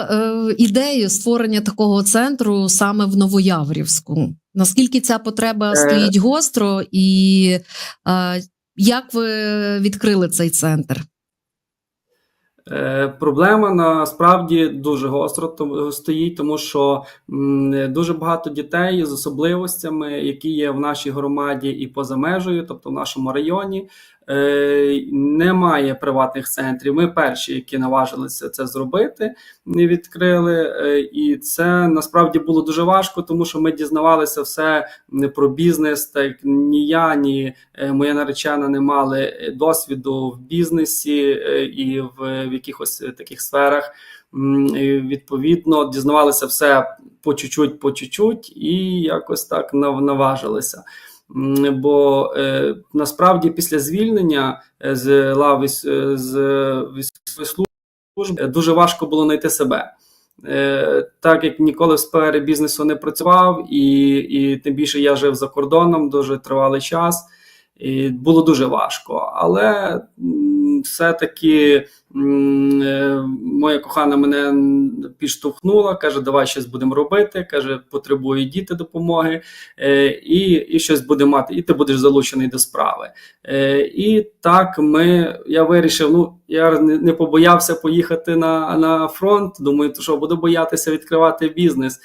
е, ідею створення такого центру саме в Новояврівську? Наскільки ця потреба Е. стоїть гостро, і е, як ви відкрили цей центр? Е, Проблема насправді дуже гостро то- стоїть, тому що дуже багато дітей з особливостями, які є в нашій громаді і поза межею, тобто в нашому районі, е, немає приватних центрів. Ми перші, які наважилися це зробити, не відкрили. Е, І це насправді було дуже важко, тому що ми дізнавалися все про бізнес. Так ні я, ні моя наречена не мали досвіду в бізнесі і в якихось е, таких сферах. Відповідно, дізнавалися все по чуть-чуть, по чуть-чуть, і якось так наважилися. Бо е, насправді після звільнення е, з лав військ- е, з служби дуже важко було знайти себе. Так як ніколи в сфері бізнесу не працював, і, і тим більше я жив за кордоном дуже тривалий час, і було дуже важко. Але все-таки е, моя кохана мене підштовхнула, каже, давай щось будемо робити. Каже, потребують діти допомоги, е, і, і щось буде мати, і ти будеш залучений до справи. Е, І так ми, я вирішив, ну я не побоявся поїхати на, на фронт. Думаю, то що буду боятися відкривати бізнес.